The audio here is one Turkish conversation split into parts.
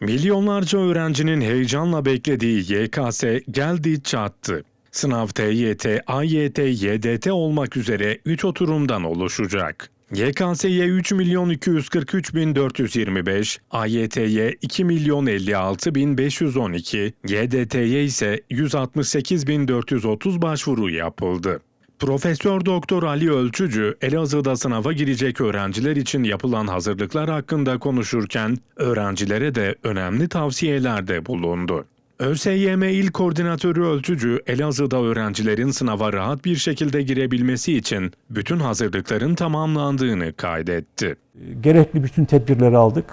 Milyonlarca öğrencinin heyecanla beklediği YKS geldi çattı. Sınav TYT, AYT, YDT olmak üzere 3 oturumdan oluşacak. YKS'ye 3 milyon 243 bin 425, AYT'ye 2 milyon 56 bin 512, YDT'ye ise 168 bin 430 başvuru yapıldı. Profesör Doktor Ali Ölçücü, Elazığ'da sınava girecek öğrenciler için yapılan hazırlıklar hakkında konuşurken öğrencilere de önemli tavsiyelerde bulundu. ÖSYM İl Koordinatörü Ölçücü, Elazığ'da öğrencilerin sınava rahat bir şekilde girebilmesi için bütün hazırlıkların tamamlandığını kaydetti. gerekli bütün tedbirleri aldık.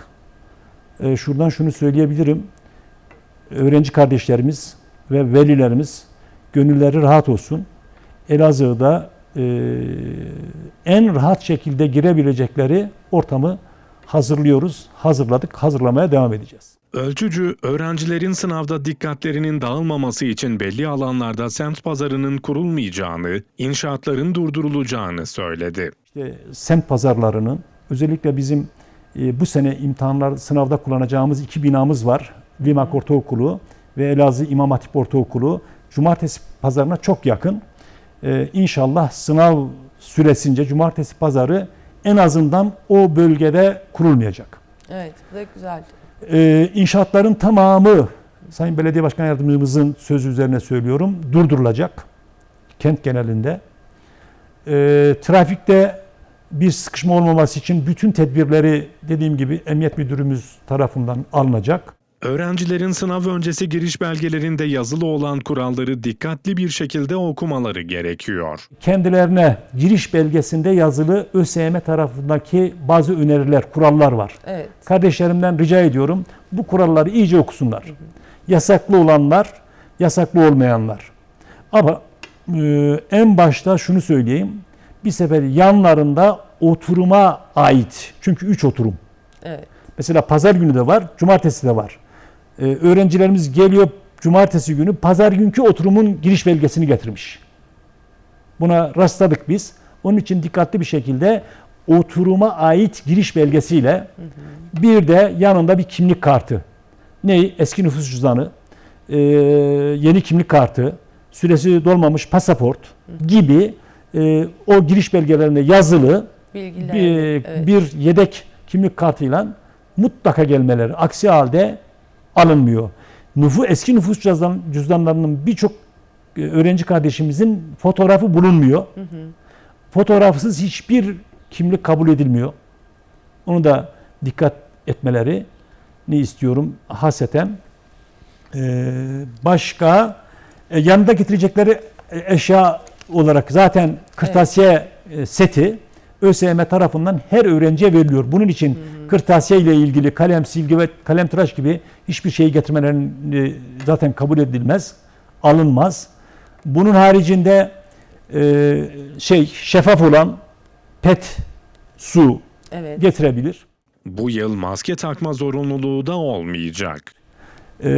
Ee, şuradan şunu söyleyebilirim. Öğrenci kardeşlerimiz ve velilerimiz gönülleri rahat olsun. Elazığ'da e, en rahat şekilde girebilecekleri ortamı hazırlıyoruz, hazırladık, hazırlamaya devam edeceğiz. Ölçücü, öğrencilerin sınavda dikkatlerinin dağılmaması için belli alanlarda semt pazarının kurulmayacağını, inşaatların durdurulacağını söyledi. İşte semt pazarlarının özellikle bizim e, bu sene imtihanlar sınavda kullanacağımız iki binamız var. Limak Ortaokulu ve Elazığ İmam Hatip Ortaokulu. Cumartesi pazarına çok yakın. E, inşallah sınav süresince cumartesi pazarı en azından o bölgede kurulmayacak. Evet, bu da güzel. E, inşaatların tamamı Sayın Belediye Başkan Yardımcımızın sözü üzerine söylüyorum durdurulacak kent genelinde. E, trafikte bir sıkışma olmaması için bütün tedbirleri dediğim gibi Emniyet Müdürümüz tarafından alınacak. Öğrencilerin sınav öncesi giriş belgelerinde yazılı olan kuralları dikkatli bir şekilde okumaları gerekiyor. Kendilerine giriş belgesinde yazılı ÖSYM tarafındaki bazı öneriler, kurallar var. Evet. Kardeşlerimden rica ediyorum bu kuralları iyice okusunlar. Yasaklı olanlar, yasaklı olmayanlar. Ama e, en başta şunu söyleyeyim. Bir sefer yanlarında oturuma ait. Çünkü üç oturum. Evet. Mesela pazar günü de var, cumartesi de var. Ee, öğrencilerimiz geliyor cumartesi günü pazar günkü oturumun giriş belgesini getirmiş. Buna rastladık biz. Onun için dikkatli bir şekilde oturuma ait giriş belgesiyle bir de yanında bir kimlik kartı. Ne? Eski nüfus cüzdanı, e, yeni kimlik kartı, süresi dolmamış pasaport gibi e, o giriş belgelerinde yazılı Bilgiler. bir, evet. bir yedek kimlik kartıyla mutlaka gelmeleri. Aksi halde alınmıyor. Nüfu, eski nüfus cüzdan, cüzdanlarının birçok e, öğrenci kardeşimizin fotoğrafı bulunmuyor. Fotoğrafsız hiçbir kimlik kabul edilmiyor. Onu da dikkat etmeleri ne istiyorum haseten. Ee, başka e, yanında getirecekleri e, eşya olarak zaten kırtasiye e, seti ÖSYM tarafından her öğrenciye veriliyor. Bunun için kırtasiye ile ilgili kalem, silgi ve kalem tıraş gibi hiçbir şeyi getirmelerini zaten kabul edilmez, alınmaz. Bunun haricinde e, şey şeffaf olan pet su Evet. getirebilir. Bu yıl maske takma zorunluluğu da olmayacak. Ee,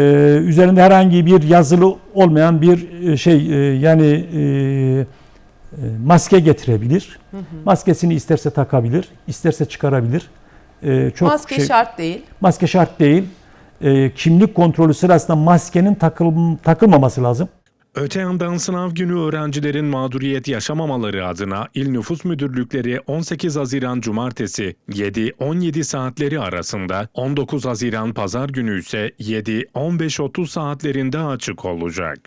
üzerinde herhangi bir yazılı olmayan bir e, şey e, yani e, e, maske getirebilir. Maskesini isterse takabilir, isterse çıkarabilir. Ee, çok Maske şey- şart değil. Maske şart değil. Ee, kimlik kontrolü sırasında maskenin takıl, takılmaması lazım. Öte yandan sınav günü öğrencilerin mağduriyet yaşamamaları adına İl Nüfus Müdürlükleri 18 Haziran Cumartesi 7-17 saatleri arasında 19 Haziran Pazar günü ise 7-15.30 saatlerinde açık olacak.